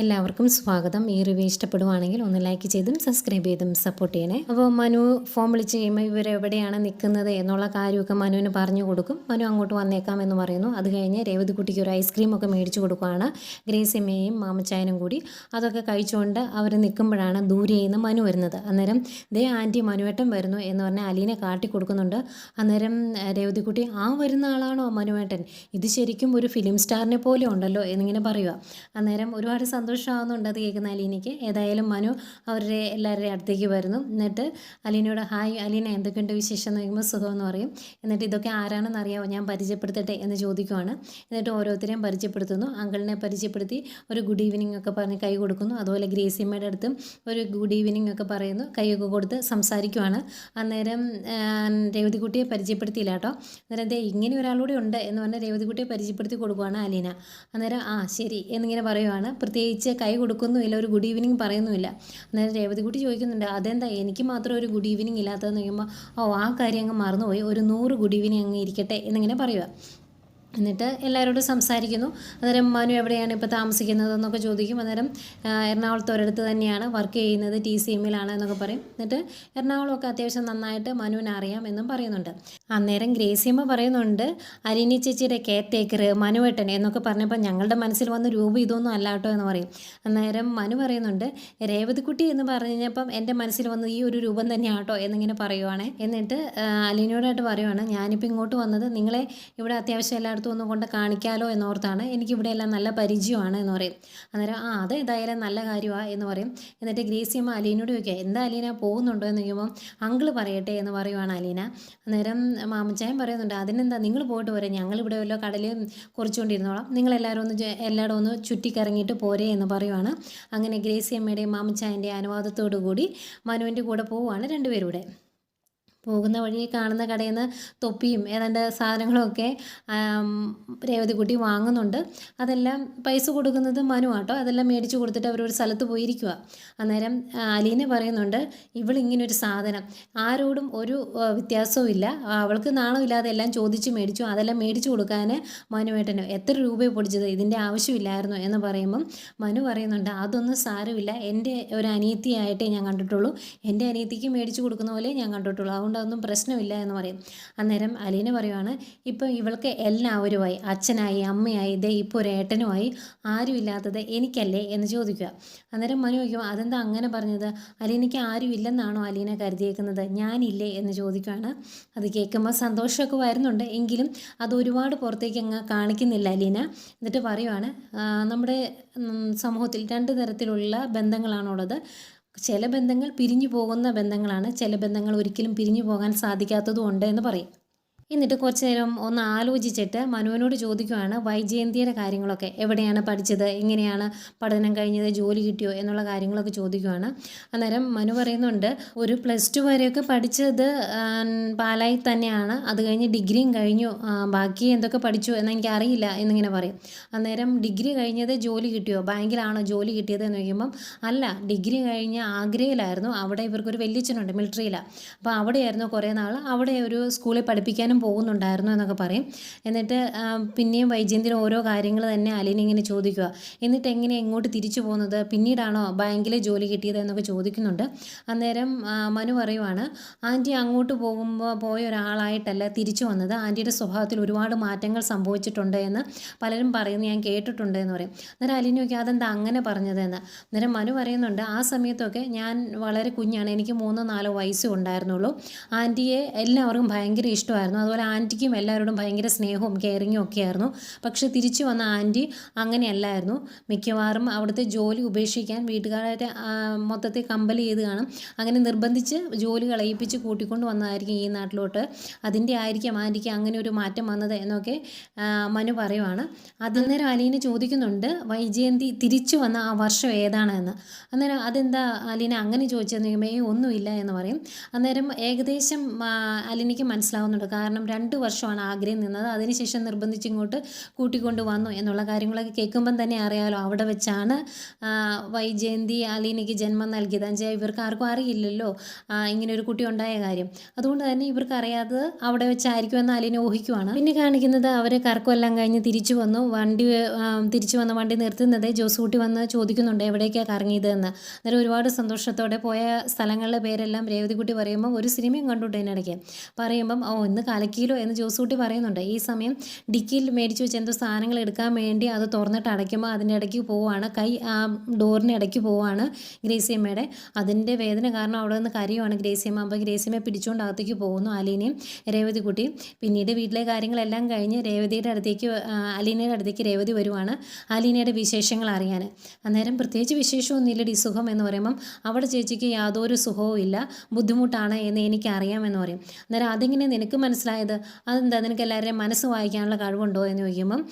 എല്ലാവർക്കും സ്വാഗതം. ഈ റിവ്യൂ ഇഷ്ടപ്പെടുവാണെങ്കിൽ ഒന്ന് ലൈക്ക് ചെയ്തും സബ്സ്ക്രൈബ് ചെയ്തും സപ്പോർട്ട് ചെയ്യണേ. അപ്പോൾ മനു ഫോൺ വിളിച്ച് കഴിയുമ്പോൾ ഇവർ എവിടെയാണ് നിൽക്കുന്നത് എന്നുള്ള കാര്യമൊക്കെ മനുവിന് പറഞ്ഞു കൊടുക്കും. മനു അങ്ങോട്ട് വന്നേക്കാം എന്ന് പറയുന്നു. അത് കഴിഞ്ഞ് രേവതിക്കുട്ടിക്ക് ഒരു ഐസ്ക്രീം ഒക്കെ മേടിച്ചു കൊടുക്കുകയാണ് ഗ്രേസിമ്മയും മാമച്ചായനും കൂടി. അതൊക്കെ കഴിച്ചുകൊണ്ട് അവർ നിൽക്കുമ്പോഴാണ് ദൂരെ നിന്ന് മനു വരുന്നത്. അന്നേരം ദേ ആന്റി മനുവേട്ടൻ വരുന്നു എന്ന് പറഞ്ഞാൽ അലീനെ കാട്ടി കൊടുക്കുന്നുണ്ട്. അന്നേരം രേവതിക്കുട്ടി ആ വരുന്ന ആളാണോ മനുവേട്ടൻ? ഇത് ശരിക്കും ഒരു ഫിലിം സ്റ്റാറിനെ പോലെ ഉണ്ടല്ലോ എന്നിങ്ങനെ പറയുക അന്നേരം ഒരുപാട് സന്തോഷമാകുന്നുണ്ട് അത് കേൾക്കുന്ന അലീനയ്ക്ക്. ഏതായാലും മനു അവരുടെ എല്ലാവരുടെയും അടുത്തേക്ക് വരുന്നു. എന്നിട്ട് അലീനയോട് ഹായ് അലീന എന്തൊക്കെയുണ്ട് വിശേഷം? എന്ന് ചോദിക്കുമ്പോൾ സുഖമെന്ന് പറയും. എന്നിട്ട് ഇതൊക്കെ ആരാണെന്ന് അറിയാമോ ഞാൻ പരിചയപ്പെടുത്തട്ടെ? എന്ന് ചോദിക്കുവാണ്. എന്നിട്ട് ഓരോരുത്തരെയും പരിചയപ്പെടുത്തുന്നു. അങ്കിളിനെ പരിചയപ്പെടുത്തി ഒരു ഗുഡ് ഈവനിങ് ഒക്കെ പറഞ്ഞ് കൈ കൊടുക്കുന്നു. അതുപോലെ ഗ്രേസിയമ്മയുടെ അടുത്തും ഒരു ഗുഡ് ഈവനിങ് ഒക്കെ പറയുന്നു. കൈയൊക്കെ കൊടുത്ത് സംസാരിക്കുവാണ്. അന്നേരം രേവതിക്കുട്ടിയെ പരിചയപ്പെടുത്തിയില്ല കേട്ടോ. അന്നേരം ദേ ഇങ്ങനെ ഒരാളൂടെ ഉണ്ട് എന്ന് പറഞ്ഞ് രേവതിക്കുട്ടിയെ പരിചയപ്പെടുത്തി കൊടുക്കുവാണ് അലീന. അന്നേരം ആ ശരി എന്നിങ്ങനെ പറയുവാണ്. പ്രത്യേകിച്ച് കൈ കൊടുക്കുന്നുമില്ല ഒരു ഗുഡ് ഈവനിങ് പറയുന്നുമില്ല. അന്നേരം രേവതിക്കുട്ടി ചോദിക്കുന്നുണ്ട് അതെന്താ? എനിക്ക് മാത്രം ഒരു ഗുഡ് ഈവനിങ് ഇല്ലാത്തതെന്ന് ചോദിക്കുമ്പോൾ ഓ ആ കാര്യം അങ്ങ് മറന്നുപോയി. ഒരു നൂറ് ഗുഡ് ഈവനിങ് അങ്ങ് ഇരിക്കട്ടെ എന്നിങ്ങനെ പറയുക. എന്നിട്ട് എല്ലാവരോടും സംസാരിക്കുന്നു. അന്നേരം മനു എവിടെയാണ് ഇപ്പോൾ താമസിക്കുന്നത് എന്നൊക്കെ ചോദിക്കും. അന്നേരം എറണാകുളത്ത് ഒരിടത്ത് തന്നെയാണ് വർക്ക് ചെയ്യുന്നത് ടി സി എമ്മിലാണ് എന്നൊക്കെ പറയും. എന്നിട്ട് എറണാകുളമൊക്കെ അത്യാവശ്യം നന്നായിട്ട് മനുവിനെ അറിയാം എന്നും പറയുന്നുണ്ട്. അന്നേരം ഗ്രേസിയമ്മ പറയുന്നുണ്ട് അരിനി ചേച്ചിയുടെ കെയർ ടേക്കർ മനുവേട്ടൻ എന്നൊക്കെ പറഞ്ഞപ്പോൾ ഞങ്ങളുടെ മനസ്സിൽ വന്ന രൂപം ഇതൊന്നും അല്ല കേട്ടോ എന്ന് പറയും. അന്നേരം മനു പറയുന്നുണ്ട് രേവതിക്കുട്ടി എന്ന് പറഞ്ഞു കഴിഞ്ഞപ്പം എന്റെ മനസ്സിൽ വന്നത് ഈ ഒരു രൂപം തന്നെയാട്ടോ എന്നിങ്ങനെ പറയുവാണ്. എന്നിട്ട് അലിനോടായിട്ട് പറയുവാണ് ഞാനിപ്പോൾ ഇങ്ങോട്ട് വന്നത് നിങ്ങളെ ഇവിടെ അത്യാവശ്യം എല്ലായിടത്തും ഒന്ന് കൊണ്ട് കാണിക്കാലോ എന്നോർത്താണ്. എനിക്കിവിടെ എല്ലാം നല്ല പരിചയമാണ് എന്ന് പറയും. അന്നേരം ആ അത് ഏതായാലും നല്ല കാര്യമാണ് എന്ന് പറയും. എന്നിട്ട് ഗ്രേസിയമ്മ അലീനോട് ചോദിക്കുക എന്താ അലീന പോകുന്നുണ്ടോ? എന്ന് ചോദിക്കുമ്പോൾ അങ്കിൾ പറയട്ടെ എന്ന് പറയുവാണ് അലീന. അന്നേരം മാമച്ചായൻ പറയുന്നുണ്ട് അതിനെന്താ? നിങ്ങൾ പോയിട്ട് പോരെ ഞങ്ങളിവിടെ വല്ലോ കടലിൽ കുറിച്ചുകൊണ്ടിരുന്നോളാം. നിങ്ങളെല്ലാവരും ഒന്ന് എല്ലായിടും ഒന്ന് ചുറ്റിക്കറങ്ങിയിട്ട് പോരെ എന്ന് പറയുവാണ്. അങ്ങനെ ഗ്രേസിയമ്മയുടെയും മാമച്ചായന്റെയും അനുവാദത്തോടു കൂടി മനുവിന്റെ കൂടെ പോവുകയാണ് രണ്ടുപേരും കൂടെ പോകുന്ന വഴി കാണുന്ന കടയിൽ നിന്ന് തൊപ്പിയും ഏതാണ്ട് സാധനങ്ങളൊക്കെ രേവതിക്കുട്ടി വാങ്ങുന്നുണ്ട്. അതെല്ലാം പൈസ കൊടുക്കുന്നത് മനു ആട്ടോ. അതെല്ലാം മേടിച്ച് കൊടുത്തിട്ട് അവരൊരു സ്ഥലത്ത് പോയിരിക്കുക അന്നേരം അലീന പറയുന്നുണ്ട് ഇവളിങ്ങനൊരു സാധനം. ആരോടും ഒരു വ്യത്യാസവും ഇല്ല. അവൾക്ക് നാണമില്ലാതെ എല്ലാം ചോദിച്ച് മേടിച്ചു. അതെല്ലാം മേടിച്ചു കൊടുക്കാൻ മനുവേട്ടന് എത്ര രൂപയെ പൊടിച്ചത്? ഇതിന്റെ ആവശ്യമില്ലായിരുന്നു. എന്ന് പറയുമ്പം മനു പറയുന്നുണ്ട് അതൊന്നും സാരമില്ല. എന്റെ ഒരു അനിയത്തിയായിട്ടേ ഞാൻ കണ്ടിട്ടുള്ളൂ. എന്റെ അനിയത്തിക്ക് മേടിച്ചു കൊടുക്കുന്ന പോലെ ഞാൻ കണ്ടിട്ടുള്ളൂ. അതുകൊണ്ട് അതൊന്നും പ്രശ്നമില്ല എന്ന് പറയും. അന്നേരം അലീന പറയുവാണ് ഇപ്പം ഇവൾക്ക് എല്ലാവരുമായി അച്ഛനായി അമ്മയായി ഇതേ ഇപ്പോൾ ഒരു ഏട്ടനുമായി ആരുമില്ലാത്തത് എനിക്കല്ലേ? എന്ന് ചോദിക്കുക. അന്നേരം മനു ചോദിക്കും അതെന്താ അങ്ങനെ പറഞ്ഞത്? അലീനയ്ക്ക് ആരുമില്ലെന്നാണോ അലീന കരുതിയേക്കുന്നത്? ഞാനില്ലേ? എന്ന് ചോദിക്കുകയാണ് അത് കേൾക്കുമ്പോൾ സന്തോഷമൊക്കെ വരുന്നുണ്ട്. എങ്കിലും അത് ഒരുപാട് പുറത്തേക്ക് അങ്ങ് കാണിക്കുന്നില്ല അലീന. എന്നിട്ട് പറയുവാണ് നമ്മുടെ സമൂഹത്തിൽ രണ്ട് തരത്തിലുള്ള ബന്ധങ്ങളാണുള്ളത്. ചില ബന്ധങ്ങൾ പിരിഞ്ഞു പോകുന്ന ബന്ധങ്ങളാണ് ചില ബന്ധങ്ങൾ ഒരിക്കലും പിരിഞ്ഞു പോകാൻ സാധിക്കാത്തതും ഉണ്ട് എന്ന് പറയും. എന്നിട്ട് കുറച്ച് നേരം ഒന്ന് ആലോചിച്ചിട്ട് മനുവിനോട് ചോദിക്കുവാണ് വൈജയന്തിയുടെ കാര്യങ്ങളൊക്കെ എവിടെയാണ് പഠിച്ചത്? എങ്ങനെയാണ് പഠനം കഴിഞ്ഞത്? ജോലി കിട്ടിയോ? എന്നുള്ള കാര്യങ്ങളൊക്കെ ചോദിക്കുവാണ്. അന്നേരം മനു പറയുന്നുണ്ട് ഒരു പ്ലസ് ടു വരെയൊക്കെ പഠിച്ചത് പാലായി തന്നെയാണ്. അത് കഴിഞ്ഞ് ഡിഗ്രിയും കഴിഞ്ഞു. ബാക്കി എന്തൊക്കെ പഠിച്ചു എന്നെനിക്ക് അറിയില്ല എന്നിങ്ങനെ പറയും. അന്നേരം ഡിഗ്രി കഴിഞ്ഞത് ജോലി കിട്ടിയോ? ബാങ്കിലാണോ ജോലി കിട്ടിയത് എന്ന് ചോദിക്കുമ്പം അല്ല ഡിഗ്രി കഴിഞ്ഞ് ആഗ്രയിലായിരുന്നു. അവിടെ ഇവർക്കൊരു വലിയച്ഛനുണ്ട് മിലിറ്ററിയിലാണ് അപ്പോൾ അവിടെയായിരുന്നു കുറേ നാൾ അവിടെ ഒരു സ്കൂളിൽ പഠിപ്പിക്കാനും പോകുന്നുണ്ടായിരുന്നു എന്നൊക്കെ പറയും. എന്നിട്ട് പിന്നെയും വൈജയന്തിന് ഓരോ കാര്യങ്ങൾ തന്നെ അലീന ഇങ്ങനെ ചോദിക്കുക. എന്നിട്ട് എങ്ങനെ എങ്ങോട്ട് തിരിച്ചു പോകുന്നത്? പിന്നീടാണോ ബാങ്കിൽ ജോലി കിട്ടിയത് എന്നൊക്കെ ചോദിക്കുന്നുണ്ട്. അന്നേരം മനു പറയുവാണ് ആന്റി അങ്ങോട്ട് പോകുമ്പോൾ പോയ ഒരാളായിട്ടല്ല തിരിച്ചു വന്നത്. ആന്റിയുടെ സ്വഭാവത്തിൽ ഒരുപാട് മാറ്റങ്ങൾ സംഭവിച്ചിട്ടുണ്ട് എന്ന് പലരും പറയുന്നത് ഞാൻ കേട്ടിട്ടുണ്ട് എന്ന് പറയും. അന്നേരം അലീന നോക്കി അതെന്താ അങ്ങനെ പറഞ്ഞതെന്ന് അന്നേരം മനു പറയുന്നുണ്ട് ആ സമയത്തൊക്കെ ഞാൻ വളരെ കുഞ്ഞാണ്. എനിക്ക് മൂന്നോ നാലോ വയസ്സേ ഉണ്ടായിരുന്നുള്ളൂ. ആന്റിയെ എല്ലാവർക്കും ഭയങ്കര ഇഷ്ടമായിരുന്നു. അതുപോലെ ആന്റിക്കും എല്ലാവരോടും ഭയങ്കര സ്നേഹവും കെയറിങ്ങും ഒക്കെ ആയിരുന്നു പക്ഷേ തിരിച്ചു വന്ന ആന്റി അങ്ങനെയല്ലായിരുന്നു. മിക്കവാറും അവിടുത്തെ ജോലി ഉപേക്ഷിക്കാൻ വീട്ടുകാരെ മൊത്തത്തെ കമ്പൽ ചെയ്ത് കാണും. അങ്ങനെ നിർബന്ധിച്ച് ജോലി കളയിപ്പിച്ച് കൂട്ടിക്കൊണ്ട് വന്നതായിരിക്കും ഈ നാട്ടിലോട്ട്. അതിന്റെ ആയിരിക്കും ആന്റിക്ക് അങ്ങനെ ഒരു മാറ്റം വന്നത് എന്നൊക്കെ മനു പറയുവാണ്. അതിൽ നേരം അലീന ചോദിക്കുന്നുണ്ട് വൈജയന്തി തിരിച്ചു വന്ന ആ വർഷം ഏതാണെന്ന്? അന്നേരം അതെന്താ അലീന അങ്ങനെ ചോദിച്ചതെന്ന് ചോദിക്കുമ്പോൾ ഒന്നുമില്ല എന്ന് പറയും. അന്നേരം ഏകദേശം അലീനയ്ക്ക് മനസ്സിലാവുന്നുണ്ട്. കാരണം കാരണം രണ്ട് വർഷമാണ് ആഗ്രഹം നിന്നത്. അതിനുശേഷം നിർബന്ധിച്ച് ഇങ്ങോട്ട് കൂട്ടിക്കൊണ്ട് വന്നു എന്നുള്ള കാര്യങ്ങളൊക്കെ കേൾക്കുമ്പം തന്നെ അറിയാമല്ലോ അവിടെ വെച്ചാണ് വൈജയന്തി അലീനയ്ക്ക് ജന്മം നൽകിയത്. അഞ്ചാ ഇവർക്ക് ആർക്കും അറിയില്ലല്ലോ ഇങ്ങനെ ഒരു കുട്ടി ഉണ്ടായ കാര്യം. അതുകൊണ്ട് തന്നെ ഇവർക്ക് അറിയാതെ അവിടെ വെച്ചായിരിക്കും എന്ന് അലീന ഊഹിക്കുവാണ്. പിന്നെ കാണിക്കുന്നത് അവർ കറക്കമെല്ലാം കഴിഞ്ഞ് തിരിച്ചു വന്നു. വണ്ടി തിരിച്ചു വന്ന വണ്ടി നിർത്തുന്നത് ജോസൂട്ടി വന്ന് ചോദിക്കുന്നുണ്ട് എവിടേക്കാണ് കറങ്ങിയതെന്ന്? അന്നേരം ഒരുപാട് സന്തോഷത്തോടെ പോയ സ്ഥലങ്ങളിലെ പേരെല്ലാം രേവതിക്കുട്ടി പറയുമ്പോൾ ഒരു സിനിമയും കണ്ടുകൊണ്ട് അതിനിടയ്ക്ക് പറയുമ്പം ഓ ഇന്ന് കലക്കിയിലോ എന്ന് ജോസൂട്ടി പറയുന്നുണ്ട്. ഈ സമയം ഡിക്കിയിൽ മേടിച്ചു വെച്ച് എന്തോ സാധനങ്ങൾ എടുക്കാൻ വേണ്ടി അത് തുറന്നിട്ട് അടയ്ക്കുമ്പോൾ അതിന്റെ ഇടയ്ക്ക് പോവാണ്. കൈ ആ ഡോറിന് ഇടയ്ക്ക് പോവാണ് ഗ്രേസിയമ്മയുടെ. അതിന്റെ വേദന കാരണം അവിടെ നിന്ന് കരയുവാണ് ഗ്രേസിയമ്മ. അപ്പോൾ ഗ്രേസിയമ്മയെ പിടിച്ചുകൊണ്ട് അകത്തേക്ക് പോകുന്നു അലീനയും രേവതിക്കുട്ടിയും പിന്നീട് വീട്ടിലെ കാര്യങ്ങളെല്ലാം കഴിഞ്ഞ് രേവതിയുടെ അടുത്തേക്ക് അലീനയുടെ അടുത്തേക്ക് രേവതി വരുവാണ് അലീനയുടെ വിശേഷങ്ങൾ അറിയാൻ. അന്നേരം പ്രത്യേകിച്ച് വിശേഷമൊന്നുമില്ല. ഡി സുഖം എന്ന് പറയുമ്പം അവിടെ ചേച്ചിക്ക് യാതൊരു സുഖവും ഇല്ല ബുദ്ധിമുട്ടാണ് എന്ന് എനിക്കറിയാമെന്ന് പറയും. അന്നേരം അതെങ്ങനെ നിനക്ക് മനസ്സിലായത് അതെന്താ നിനക്ക് എല്ലാവരുടെയും മനസ്സ് വായിക്കാനുള്ള കഴിവുണ്ടോ എന്ന് ചോദിക്കുമ്പം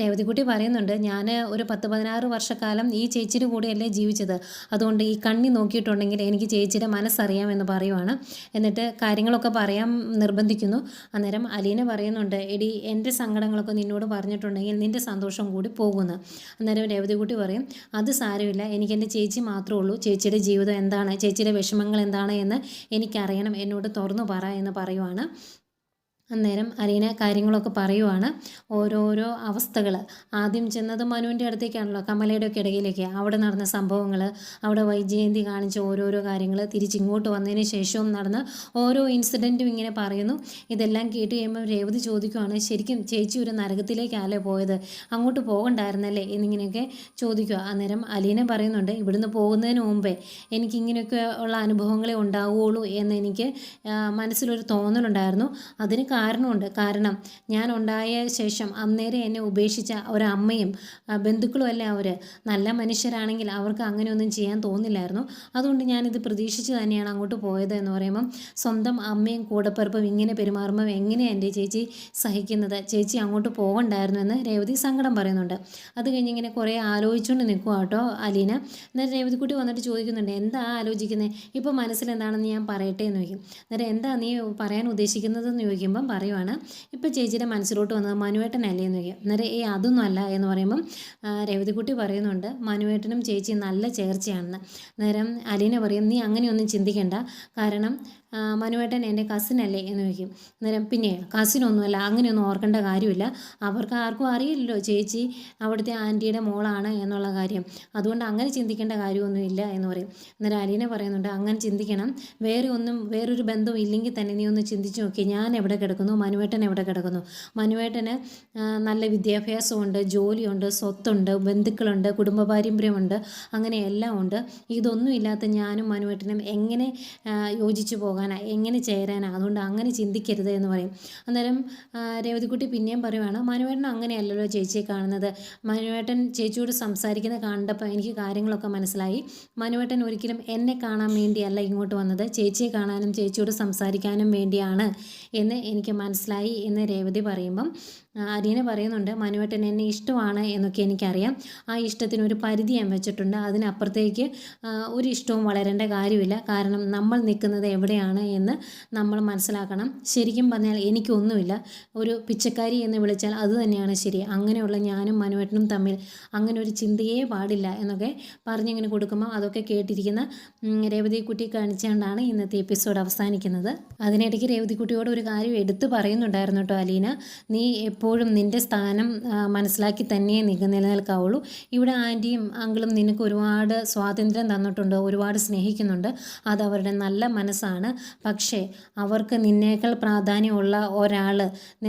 രേവതിക്കുട്ടി പറയുന്നുണ്ട് ഞാൻ ഒരു പത്ത് പതിനാറ് വർഷക്കാലം ഈ ചേച്ചിയുടെ കൂടെയല്ലേ ജീവിച്ചത്. അതുകൊണ്ട് ഈ കണ്ണി നോക്കിയിട്ടുണ്ടെങ്കിൽ എനിക്ക് ചേച്ചിയുടെ മനസ്സറിയാമെന്ന് പറയുവാണ്. എന്നിട്ട് കാര്യങ്ങളൊക്കെ പറയാൻ നിർബന്ധിക്കുന്നു. അന്നേരം അലീന പറയുന്നുണ്ട് എടി എന്റെ സങ്കടങ്ങളൊക്കെ നിന്നോട് പറഞ്ഞിട്ടുണ്ടെങ്കിൽ നിന്റെ സന്തോഷം കൂടി പോകുന്നു. അന്നേരം രേവതിക്കുട്ടി പറയും അത് സാരമില്ല. എനിക്ക് എന്റെ ചേച്ചി മാത്രമേ ഉള്ളൂ. ചേച്ചിയുടെ ജീവിതം എന്താണ്? ചേച്ചിയുടെ വിഷമങ്ങൾ എന്താണ് എന്ന് എനിക്കറിയണം. എന്നോട് തുറന്നു പറ എന്ന് പറയുവാണ്. അന്നേരം അലീന കാര്യങ്ങളൊക്കെ പറയുവാണ്. ഓരോരോ അവസ്ഥകൾ ആദ്യം ചെന്നത് മനുവിന്റെ അടുത്തേക്കാണല്ലോ. കമലയുടെ ഒക്കെ ഇടയിലേക്ക്. അവിടെ നടന്ന സംഭവങ്ങൾ അവിടെ വൈജയന്തി കാണിച്ച ഓരോരോ കാര്യങ്ങൾ തിരിച്ചിങ്ങോട്ട് വന്നതിന് ശേഷവും നടന്ന ഓരോ ഇൻസിഡന്റും ഇങ്ങനെ പറയുന്നു. ഇതെല്ലാം കേട്ട് കഴിയുമ്പോൾ രേവതി ചോദിക്കുവാണ് ശരിക്കും ചേച്ചി ഒരു നരകത്തിലേക്കല്ലേ പോയത്? അങ്ങോട്ട് പോകണ്ടായിരുന്നല്ലേ? എന്നിങ്ങനെയൊക്കെ ചോദിക്കുക. അന്നേരം അലീന പറയുന്നുണ്ട് ഇവിടുന്ന് പോകുന്നതിന് മുമ്പേ എനിക്ക് ഇങ്ങനെയൊക്കെ ഉള്ള അനുഭവങ്ങളെ ഉണ്ടാവുകയുള്ളൂ എന്ന് എനിക്ക് മനസ്സിലൊരു തോന്നലുണ്ടായിരുന്നു. അതിന് കാരണമുണ്ട്. കാരണം ഞാൻ ഉണ്ടായ ശേഷം അന്നേരം എന്നെ ഉപേക്ഷിച്ച ഒരമ്മയും ബന്ധുക്കളും അല്ലേ അവർ നല്ല മനുഷ്യരാണെങ്കിൽ അവർക്ക് അങ്ങനെയൊന്നും ചെയ്യാൻ തോന്നില്ലായിരുന്നു. അതുകൊണ്ട് ഞാനിത് പ്രതീക്ഷിച്ച് തന്നെയാണ് അങ്ങോട്ട് പോയത് എന്ന് പറയുമ്പം സ്വന്തം അമ്മയും കൂടപ്പിറപ്പും ഇങ്ങനെ പെരുമാറുമ്പം എങ്ങനെയാണ് എന്റെ ചേച്ചി സഹിക്കുന്നത്? ചേച്ചി അങ്ങോട്ട് പോകണ്ടായിരുന്നു എന്ന് രേവതി സങ്കടം പറയുന്നുണ്ട്. അത് കഴിഞ്ഞ് ഇങ്ങനെ കുറേ ആലോചിച്ചുകൊണ്ട് നിൽക്കുക കേട്ടോ അലീന. എന്നാൽ രേവതിക്കുട്ടി വന്നിട്ട് ചോദിക്കുന്നുണ്ട് എന്താ ആലോചിക്കുന്നത് ഇപ്പോൾ മനസ്സിൽ എന്താണെന്ന് ഞാൻ പറയട്ടെ എന്ന് ചോദിക്കും. എന്നാൽ എന്താ നീ പറയാൻ ഉദ്ദേശിക്കുന്നതെന്ന് ചോദിക്കുമ്പം പറയുവാണ്. ഇപ്പോൾ ചേച്ചിയുടെ മനസ്സിലോട്ട് വന്നത് മനുവേട്ടനല്ലേ എന്ന് ചോദിക്കുക അന്നേരം ഏ അതൊന്നും അല്ല എന്ന് പറയുമ്പം രേവതിക്കുട്ടി പറയുന്നുണ്ട് മനുവേട്ടനും ചേച്ചി നല്ല ചേർച്ചയാണെന്ന്. അന്നേരം അലീന പറയും നീ അങ്ങനെയൊന്നും ചിന്തിക്കേണ്ട. കാരണം മനുവേട്ടൻ എന്റെ അല്ലേ എന്ന് ചോദിക്കും. അന്നേരം പിന്നെ കസിനൊന്നുമല്ല അങ്ങനെയൊന്നും ഓർക്കേണ്ട കാര്യമില്ല. അവർക്ക് ആർക്കും അറിയില്ലല്ലോ ചേച്ചി അവിടുത്തെ ആന്റിയുടെ മോളാണ് എന്നുള്ള കാര്യം. അതുകൊണ്ട് അങ്ങനെ ചിന്തിക്കേണ്ട കാര്യമൊന്നുമില്ല എന്ന് പറയും. അന്നേരം അലീന പറയുന്നുണ്ട് അങ്ങനെ ചിന്തിക്കണം. വേറെ ഒന്നും വേറൊരു ബന്ധവും ഇല്ലെങ്കിൽ തന്നെ നീ ഒന്ന് ചിന്തിച്ച് നോക്കി. ഞാൻ എവിടെ കിടക്കുന്നു? മനുവേട്ടൻ എവിടെ കിടക്കുന്നു? മനുവേട്ടന് നല്ല വിദ്യാഭ്യാസമുണ്ട് ജോലിയുണ്ട് സ്വത്തുണ്ട് ബന്ധുക്കളുണ്ട് കുടുംബ പാരമ്പര്യമുണ്ട് അങ്ങനെ എല്ലാം ഉണ്ട്. ഇതൊന്നും ഇല്ലാത്ത ഞാനും മനുവേട്ടനും എങ്ങനെ യോജിച്ചു യോജിച്ച് പോകാനാ എങ്ങനെ ചേരാനാണ് അതുകൊണ്ട് അങ്ങനെ ചിന്തിക്കരുത് എന്ന് പറയും. അന്നേരം രേവതിക്കുട്ടി പിന്നെയും പറയുവാണ് മനുവേട്ടൻ അങ്ങനെയല്ലല്ലോ ചേച്ചിയെ കാണുന്നത്. മനുവേട്ടൻ ചേച്ചിയോട് സംസാരിക്കുന്ന കണ്ടപ്പോൾ എനിക്ക് കാര്യങ്ങളൊക്കെ മനസ്സിലായി. മനുവേട്ടൻ ഒരിക്കലും എന്നെ കാണാൻ വേണ്ടിയല്ല ഇങ്ങോട്ട് വന്നത്. ചേച്ചിയെ കാണാനും ചേച്ചിയോട് സംസാരിക്കാനും വേണ്ടിയാണ് എന്ന് എനിക്ക് മനസ്സിലായി എന്ന് രേവതി പറയുമ്പം ആ, അരീന പറയുന്നുണ്ട് മനുവേട്ടൻ എന്നെ ഇഷ്ടമാണ് എന്നൊക്കെ എനിക്കറിയാം. ആ ഇഷ്ടത്തിന് ഒരു പരിധി ഞാൻ വെച്ചിട്ടുണ്ട്. അതിനപ്പുറത്തേക്ക് ഒരു ഇഷ്ടവും വളരേണ്ട കാര്യമില്ല. കാരണം നമ്മൾ നിൽക്കുന്നത് എവിടെയാണ് എന്ന് നമ്മൾ മനസ്സിലാക്കണം. ശരിക്കും പറഞ്ഞാൽ എനിക്കൊന്നുമില്ല. ഒരു പിച്ചക്കാരി എന്ന് വിളിച്ചാൽ അത് തന്നെയാണ് ശരി. അങ്ങനെയുള്ള ഞാനും മനുവേട്ടനും തമ്മിൽ അങ്ങനെ ഒരു ചിന്തയേ പാടില്ല എന്നൊക്കെ പറഞ്ഞിങ്ങനെ കൊടുക്കുമ്പോൾ അതൊക്കെ കേട്ടിരിക്കുന്ന രേവതിക്കുട്ടി കാണിച്ചുകൊണ്ടാണ് ഇന്നത്തെ എപ്പിസോഡ് അവസാനിക്കുന്നത്. അതിനിടയ്ക്ക് രേവതിക്കുട്ടിയോട് ഒരു കാര്യം എടുത്തു പറയുന്നുണ്ടായിരുന്നു കേട്ടോ അലീന. നീ എപ്പോഴും നിന്റെ സ്ഥാനം മനസ്സിലാക്കി തന്നെ നിങ്ങൾ നിലനിൽക്കാവുള്ളൂ. ഇവിടെ ആന്റിയും അങ്കിളും നിനക്ക് ഒരുപാട് സ്വാതന്ത്ര്യം തന്നിട്ടുണ്ട് ഒരുപാട് സ്നേഹിക്കുന്നുണ്ട്. അത് അവരുടെ നല്ല മനസ്സാണ്. പക്ഷേ അവർക്ക് നിന്നേക്കാൾ പ്രാധാന്യമുള്ള ഒരാൾ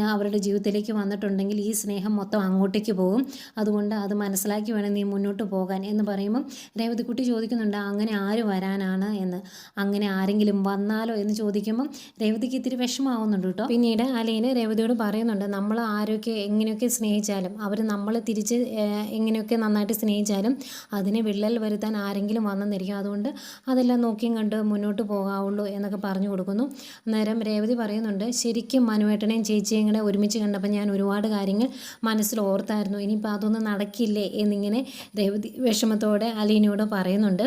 അവരുടെ ജീവിതത്തിലേക്ക് വന്നിട്ടുണ്ടെങ്കിൽ ഈ സ്നേഹം മൊത്തം അങ്ങോട്ടേക്ക് പോകും. അതുകൊണ്ട് അത് മനസ്സിലാക്കി വേണം നീ മുന്നോട്ട് പോകാൻ എന്ന് പറയുമ്പം രേവതിക്കുട്ടി ചോദിക്കുന്നുണ്ട് അങ്ങനെ ആര് വരാനാണ്? എന്ന്. അങ്ങനെ ആരെങ്കിലും വന്നാലോ? എന്ന് ചോദിക്കുമ്പം രേവതിക്ക് ഇത്തിരി വിഷമാവുന്നുണ്ട് കേട്ടോ. പിന്നീട് അലീന രേവതിയോട് പറയുന്നുണ്ട് നമ്മൾ ആരൊക്കെ എങ്ങനെയൊക്കെ സ്നേഹിച്ചാലും അവർ നമ്മൾ തിരിച്ച് എങ്ങനെയൊക്കെ നന്നായിട്ട് സ്നേഹിച്ചാലും അതിനെ വിള്ളൽ വരുത്താൻ ആരെങ്കിലും വന്നെന്നിരിക്കും. അതുകൊണ്ട് അതെല്ലാം നോക്കിയും കണ്ട് മുന്നോട്ട് പോകാവുള്ളൂ എന്നൊക്കെ പറഞ്ഞു കൊടുക്കുന്നു. നേരം രേവതി പറയുന്നുണ്ട് ശരിക്കും മനുവേട്ടനെയും ചേച്ചിയും കൂടെ ഒരുമിച്ച് കണ്ടപ്പോൾ ഞാൻ ഒരുപാട് കാര്യങ്ങൾ മനസ്സിൽ ഓർത്തായിരുന്നു. ഇനിയിപ്പോൾ അതൊന്നും നടക്കില്ലേ? എന്നിങ്ങനെ രേവതി വിഷമത്തോടെ അലീനയോട് പറയുന്നുണ്ട്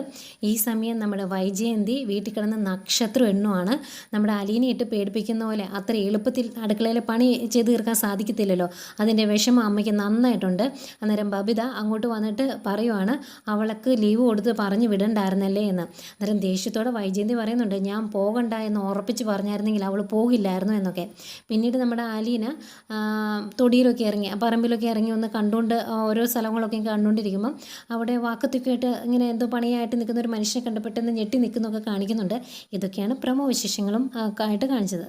ഈ സമയം നമ്മുടെ വൈജയന്തി വീട്ടിൽ കിടന്ന് നക്ഷത്രം എണ്ണുമാണ് നമ്മുടെ അലീനയിട്ട് പേടിപ്പിക്കുന്ന പോലെ അത്ര എളുപ്പത്തിൽ അടുക്കളയിലെ പണി ചെയ്ത് തീർക്കാൻ സാധിക്കത്തില്ലല്ലോ അതിന്റെ വിഷമം അമ്മയ്ക്ക് നന്നായിട്ടുണ്ട്. അന്നേരം ബബിത അങ്ങോട്ട് വന്നിട്ട് പറയുവാണ് അവൾക്ക് ലീവ് കൊടുത്ത് പറഞ്ഞു വിടണ്ടായിരുന്നല്ലേ എന്ന്. അന്നേരം ദേഷ്യത്തോടെ വൈജയന്തി പറയുന്നുണ്ട് ഞാൻ പോകണ്ട എന്ന് ഉറപ്പിച്ച് പറഞ്ഞായിരുന്നെങ്കിൽ അവൾ പോകില്ലായിരുന്നു എന്നൊക്കെ. പിന്നീട് നമ്മുടെ ആലീന തൊടിയിലൊക്കെ ഇറങ്ങി പറമ്പിലൊക്കെ ഇറങ്ങി ഒന്ന് കണ്ടുകൊണ്ട് ഓരോ സ്ഥലങ്ങളൊക്കെ കണ്ടുകൊണ്ടിരിക്കുമ്പം അവിടെ വാക്കത്തൊക്കെ ആയിട്ട് ഇങ്ങനെ എന്തോ പണിയായിട്ട് നിൽക്കുന്ന ഒരു മനുഷ്യനെ കണ്ട് പെട്ടെന്ന് ഞെട്ടി നിൽക്കുന്നൊക്കെ കാണിക്കുന്നുണ്ട്. ഇതൊക്കെയാണ് പ്രമോ വിശേഷങ്ങളും ആയിട്ട് കാണിച്ചത്.